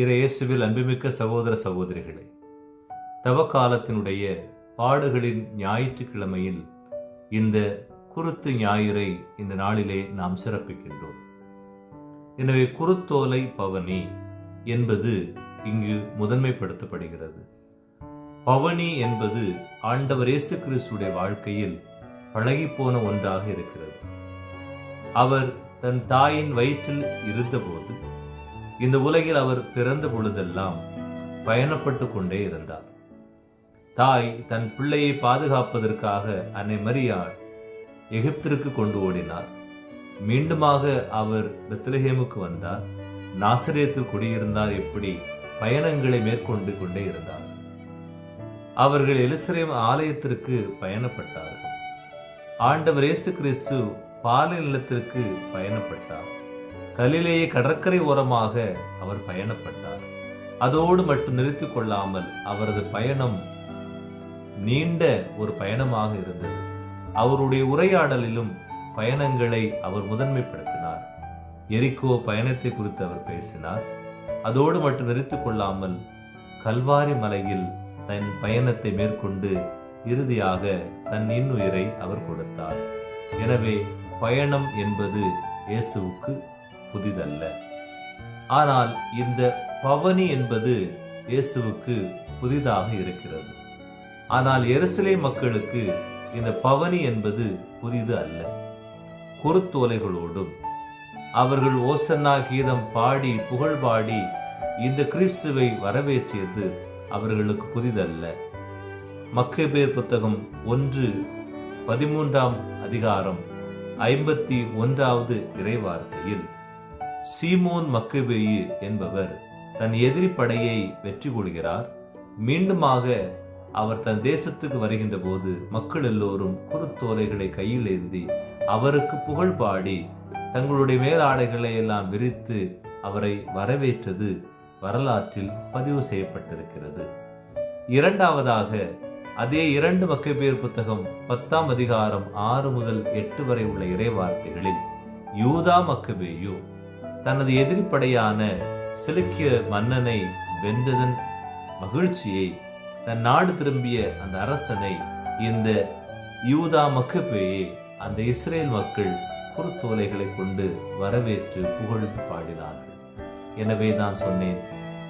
இறையேசுவில் அன்புமிக்க சகோதர சகோதரிகளே தவக்காலத்தினுடைய பாடுகளின் ஞாயிற்றுக்கிழமையில் இந்த குருத்து ஞாயிறை இந்த நாளிலே நாம் சிறப்பிக்கின்றோம். எனவே குருத்தோலை பவனி என்பது இங்கு முதன்மைப்படுத்தப்படுகிறது. பவனி என்பது ஆண்டவர் இயேசு கிறிஸ்துடைய வாழ்க்கையில் பழகிப்போன ஒன்றாக இருக்கிறது. அவர் தன் தாயின் வயிற்றில் இருந்தபோது இந்த உலகில் அவர் பிறந்த பொழுதெல்லாம் பயணப்பட்டு கொண்டே இருந்தார். தாய் தன் பிள்ளையை பாதுகாப்பதற்காக அன்னை மரியாள் எகிப்திற்கு கொண்டு ஓடினார். மீண்டுமாக அவர் பெத்லஹேமுக்கு வந்தார். நாசிரியத்தில் குடியிருந்தார் எப்படி பயணங்களை மேற்கொண்டு கொண்டே இருந்தார். அவர்கள் எலிசரேம் ஆலயத்திற்கு பயணப்பட்டார்கள். ஆண்டவர் இயேசு கிறிஸ்து பாலை நிலத்திற்கு பயணப்பட்டார். கலிலேயே கடற்கரை ஓரமாக அவர் பயணப்பட்டார். அதோடு மட்டும் நிறுத்திக் கொள்ளாமல் அவரது பயணம் நீண்ட ஒரு பயணமாக இருந்தது. அவருடைய உரையாடலிலும் பயணங்களை அவர் முதன்மைப்படுத்தினார். எரிக்கோ பயணத்தை குறித்து அவர் பேசினார். அதோடு மட்டும் நிறுத்திக் கொள்ளாமல் கல்வாரி மலையில் தன் பயணத்தை மேற்கொண்டு இறுதியாக தன் இன்னுயிரை அவர் கொடுத்தார். எனவே பயணம் என்பது இயேசுவுக்கு புதிதல்ல. ஆனால் இந்த பவனி என்பது இயேசுவுக்கு புதிதாக இருக்கிறது. ஆனால் எருசலே மக்களுக்கு இந்த பவனி என்பது புதிது அல்ல. குறுத்தோலைகளோடும் அவர்கள் ஓசன்னா கீதம் பாடி புகழ் பாடி இந்த கிறிஸ்துவை வரவேற்றியது அவர்களுக்கு புதிதல்ல. மக்கபேர் புத்தகம் ஒன்று பதிமூன்றாம் அதிகாரம் ஐம்பத்தி ஒன்றாவது இறைவார்த்தையில் சீமோன் மக்கவேயு என்பவர் தன் எதிரி படையை வெற்றி கொள்கிறார். மீண்டுமாக அவர் தன் தேசத்துக்கு வருகின்ற போது மக்கள் எல்லோரும் குறுத்தோலைகளை கையில் ஏந்தி அவருக்கு புகழ் பாடி தங்களுடைய மேலாடைகளை எல்லாம் விரித்து அவரை வரவேற்றது வரலாற்றில் பதிவு செய்யப்பட்டிருக்கிறது. இரண்டாவதாக அதே இரண்டு மக்கப்பேர் புத்தகம் பத்தாம் அதிகாரம் ஆறு முதல் எட்டு வரை உள்ள இறைவார்த்தைகளில் யூதா மக்கபேயு தனது எதிரிப்படையான செலுக்கிய மன்னனை வென்றதன் மகிழ்ச்சியை தன் நாடு திரும்பிய அந்த அரசனை இந்த யூதா மக்கப்பேயே அந்த இஸ்ரேல் மக்கள் குறுத்தோலைகளை கொண்டு வரவேற்று புகழ்ந்து பாடினார்கள். எனவே நான் சொன்னேன்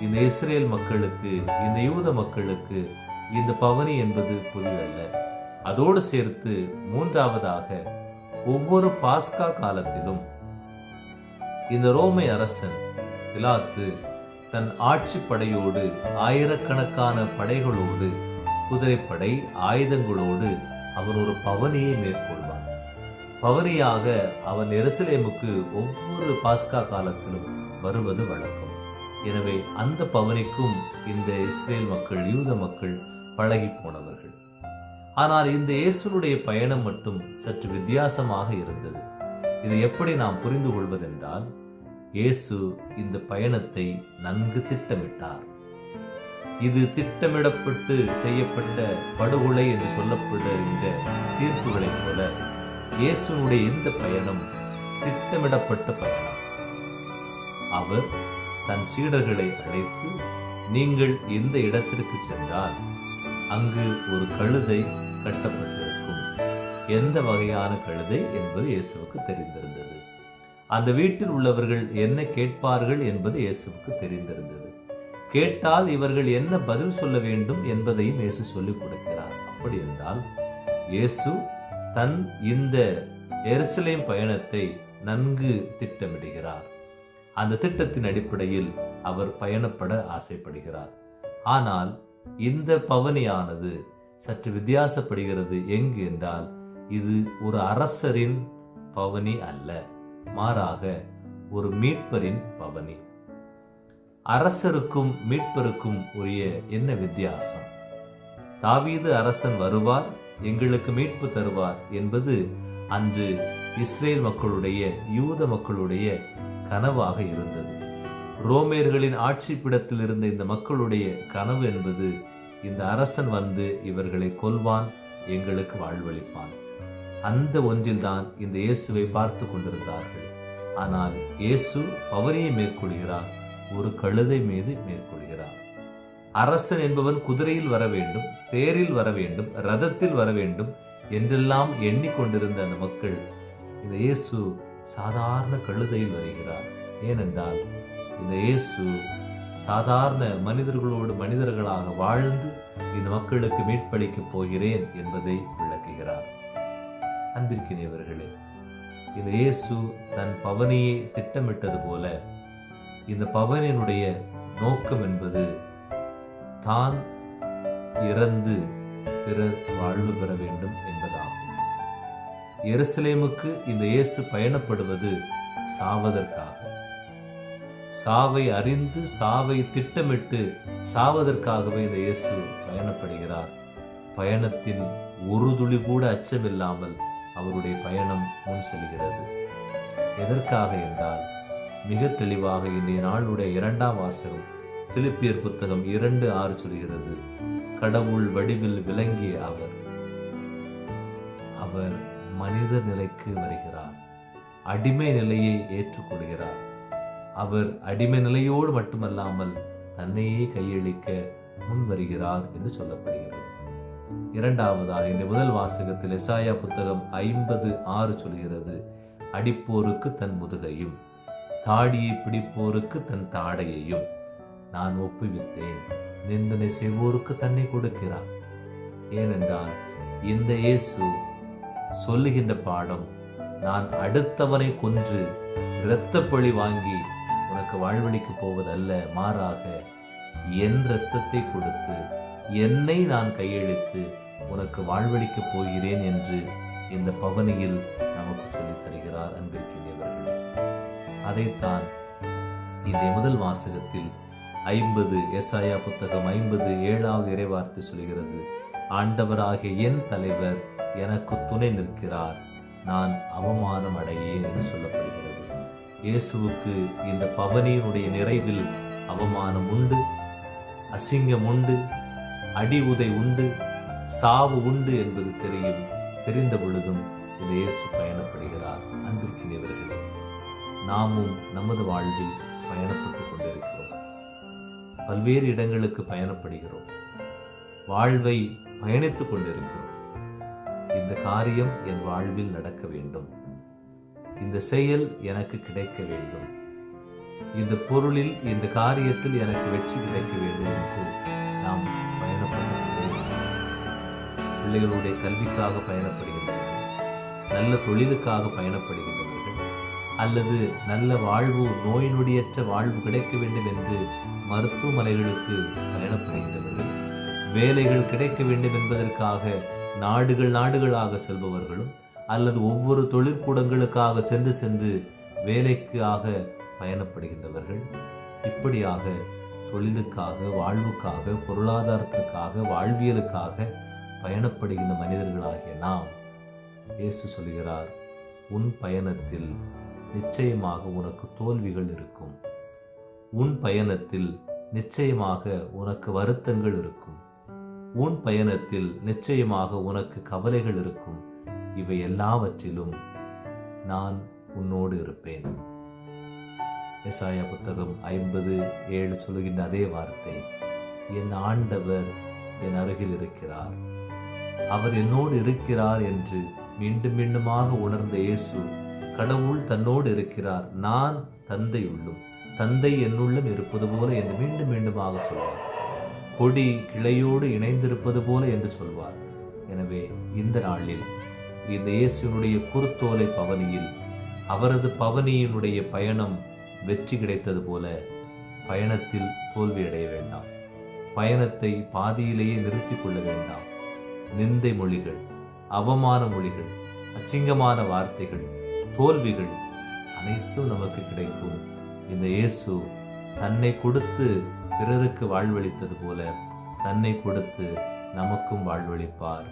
இந்த இஸ்ரேல் மக்களுக்கு இந்த யூத மக்களுக்கு இந்த பவனி என்பது புதிதல்ல. அதோடு சேர்த்து மூன்றாவதாக ஒவ்வொரு பாஸ்கா காலத்திலும் இந்த ரோமை அரசன் பிலாத்து தன் ஆட்சி படையோடு ஆயிரக்கணக்கான படைகளோடு குதிரைப்படை ஆயுதங்களோடு அவர் ஒரு பவனியை மேற்கொள்வார் பவனியாக அவன் எருசலேமுக்கு ஒவ்வொரு பாஸ்கா காலத்திலும் வருவது வழக்கம். எனவே அந்த பவனிக்கும் இந்த இஸ்ரேல் மக்கள் யூத மக்கள் பழகி போனவர்கள் ஆனால் இந்த இயேசுனுடைய பயணம் மட்டும் சற்று வித்தியாசமாக இருந்தது. இதை எப்படி நாம் புரிந்து கொள்வதென்றால் இயேசு இந்த பயணத்தை நன்கு திட்டமிட்டார். இது திட்டமிடப்பட்டு செய்யப்பட்ட படுகொலை என்று சொல்லப்படுகின்ற தீர்ப்புகளைப் போல இயேசுனுடைய இந்த பயணம் திட்டமிடப்பட்ட பயணம். அவர் தன் சீடர்களை அழைத்து நீங்கள் எந்த இடத்திற்கு சென்றால் அங்கு ஒரு கழுதை கட்டப்பட்டது எந்த வகையான கழுதை என்பது இயேசுவுக்கு தெரிந்திருந்தது. அந்த வீட்டில் உள்ளவர்கள் என்ன கேட்பார்கள் என்பது இயேசுவுக்கு தெரிந்திருந்தது. கேட்டால் இவர்கள் என்ன பதில் சொல்ல வேண்டும் என்பதையும் இயேசு சொல்லிக் கொடுக்கிறார். அப்படி என்றால் இயேசு தன் இந்த எருசலேம் பயணத்தை நன்கு திட்டமிடுகிறார். அந்த திட்டத்தின் அடிப்படையில் அவர் பயணப்பட ஆசைப்படுகிறார். ஆனால் இந்த பவனியானது சற்று வித்தியாசப்படுகிறது. எங்கு என்றால் இது ஒரு அரசரின் பவனி அல்ல மாறாக ஒரு மீட்பரின் பவனி. அரசருக்கும் மீட்பருக்கும் உரிய என்ன வித்தியாசம்? தாவீது அரசன் வருவார் எங்களுக்கு மீட்பு தருவார் என்பது அன்று இஸ்ரேல் மக்களுடைய யூத மக்களுடைய கனவாக இருந்தது. ரோமேர்களின் ஆட்சி பிடத்தில் இருந்த இந்த மக்களுடைய கனவு என்பது இந்த அரசன் வந்து இவர்களை கொல்வான் எங்களுக்கு வாழ்வளிப்பான். அந்த ஒன்றில்தான் இந்த இயேசுவை பார்த்து கொண்டிருந்தார்கள். ஆனால் இயேசு பவனியை மேற்கொள்கிறார் ஒரு கழுதை மீது மேற்கொள்கிறார். அரசன் என்பவன் குதிரையில் வர வேண்டும் தேரில் வர வேண்டும் ரதத்தில் வர வேண்டும் என்றெல்லாம் எண்ணிக்கொண்டிருந்த அந்த மக்கள் இந்த இயேசு சாதாரண கழுதையில் வருகிறார். ஏனென்றால் இந்த இயேசு சாதாரண மனிதர்களோடு மனிதர்களாக வாழ்ந்து இந்த மக்களுக்கு மீட்பளிக்கப் போகிறேன் என்பதை விளக்குகிறார். அன்பிற்கினியவர்களே இந்த இயேசு தன் பவனியை திட்டமிட்டது போல இந்த பவனினுடைய நோக்கம் என்பது தான் இறந்து பிறர் வாழ்வு பெற வேண்டும் என்பதாகும். எருசலேமுக்கு இந்த இயேசு பயணப்படுவது சாவதற்காக. சாவை அறிந்து சாவை திட்டமிட்டு சாவதற்காகவே இந்த இயேசு பயணப்படுகிறார். பயணத்தின் ஒரு துளி கூட அச்சமில்லாமல் அவருடைய பயணம் முன் செல்கிறது. எதற்காக என்றால் மிக தெளிவாக இன்றைய நாளுடைய இரண்டாம் வாசகம் பிலிப்பியர் புத்தகம் இரண்டு ஆறு சொல்கிறது கடவுள் வடிவில் விளங்கிய அவர் அவர் மனித நிலைக்கு வருகிறார். அடிமை நிலையை ஏற்றுக்கொள்கிறார். அவர் அடிமை நிலையோடு மட்டுமல்லாமல் தன்னையே கையளிக்க முன் வருகிறார் என்று சொல்லப்படுகிறது. இரண்டாவதாக இந்த முதல் வாசகத்தில் எசாயா புத்தகம் ஐம்பது ஆறு சொல்கிறது அடிப்போருக்கு தன் முதுகையும் தாடியை பிடிப்போருக்கு தன் தாடையையும் நான் ஒப்புவித்தேன். நிந்தனை செய்வோருக்கு தன்னை கொடுக்கிறார். ஏனென்றால் இந்த இயேசு சொல்லுகின்ற பாடம் நான் அடுத்தவனை கொன்று இரத்தப்பழி வாங்கி உனக்கு வாழ்வழிக்கு போவதல்ல மாறாக என் இரத்தத்தை கொடுத்து என்னை நான் கையெழுத்து உனக்கு வாழ்வழிக்கப் போகிறேன் என்று இந்த பவனியில் நமக்கு சொல்லித் தருகிறார் அன்பிற்கின்றவர்களே அதைத்தான் இந்த முதல் வாசகத்தில் ஐம்பது எஸ்ஆயா புத்தகம் ஐம்பது ஏழாவது இறைவார்த்தை சொல்கிறது. ஆண்டவராகிய என் தலைவர் எனக்கு துணை நிற்கிறார் நான் அவமானம் அடையேன் என்று சொல்லப்படுகிறது. இயேசுவுக்கு இந்த பவனியினுடைய நிறைவில் அவமானம் உண்டு அசிங்கம் உண்டு அடி உதை உண்டு சாவு உண்டு என்பது தெரியும். தெரிந்த பொழுதும் இந்த இயேசு பயணப்படுகிறார். அன்பிற்கினியவர்களே நாமும் நமது வாழ்வில் பயணப்பட்டு கொண்டிருக்கிறோம். பல்வேறு இடங்களுக்கு பயணப்படுகிறோம். வாழ்வை பயணித்துக் கொண்டிருக்கிறோம். இந்த காரியம் என் வாழ்வில் நடக்க வேண்டும். இந்த செயல் எனக்கு கிடைக்க வேண்டும். இந்த பொருளில் இந்த காரியத்தில் எனக்கு வெற்றி கிடைக்க வேண்டும் என்று நாம் பிள்ளைகளுடைய கல்விக்காக பயணப்படுகின்றனர் நல்ல தொழிலுக்காக பயணப்படுகின்றவர்கள் அல்லது நல்ல வாழ்வு நோய் நொடியற்ற வாழ்வு கிடைக்க வேண்டும் என்று மருத்துவமனைகளுக்கு பயணப்படுகின்றவர்கள் வேலைகள் கிடைக்க வேண்டும் என்பதற்காக நாடுகள் நாடுகளாக செல்பவர்களும் அல்லது ஒவ்வொரு தொழிற்கூடங்களுக்காக சென்று சென்று வேலைக்காக பயணப்படுகின்றவர்கள் இப்படியாக தொழிலுக்காக வாழ்வுக்காக பொருளாதாரத்திற்காக வாழ்வியலுக்காக பயணப்படுகின்ற மனிதர்களாகிய நாம் இயேசு சொல்கிறார் உன் பயணத்தில் நிச்சயமாக உனக்கு தோல்விகள் இருக்கும். உன் பயணத்தில் நிச்சயமாக உனக்கு வருத்தங்கள் இருக்கும். உன் பயணத்தில் நிச்சயமாக உனக்கு கவலைகள் இருக்கும். இவை எல்லாவற்றிலும் நான் உன்னோடு இருப்பேன். எசாயா புத்தகம் ஐம்பது ஏழு சொல்லுகின்ற அதே வார்த்தை என் ஆண்டவர் என் அருகில் இருக்கிறார். அவர் என்னோடு இருக்கிறார் என்று மீண்டும் மீண்டுமாக உணர்ந்த இயேசு கடவுள் தன்னோடு இருக்கிறார். நான் தந்தை உள்ளும். தந்தை என்னுள்ளும் இருப்பது போல என்று மீண்டும் மீண்டுமாக சொல்வார். கொடி கிளையோடு இணைந்திருப்பது போல என்று சொல்வார். எனவே இந்த நாளில் இந்த இயேசுனுடைய குறுத்தோலை பவனியில் அவரது பவனியினுடைய பயணம் வெற்றி கிடைத்தது போல பயணத்தில் தோல்வியடைய வேண்டாம். பயணத்தை பாதியிலேயே நிறுத்திக் கொள்ள வேண்டாம். நிந்தை மொழிகள் அவமான மொழிகள் அசிங்கமான வார்த்தைகள் தோல்விகள் அனைத்தும் நமக்கு கிடைக்கும். இந்த இயேசு தன்னை கொடுத்து பிறருக்கு வாழ்வளித்தது போல தன்னை கொடுத்து நமக்கும் வாழ்வளிப்பார்.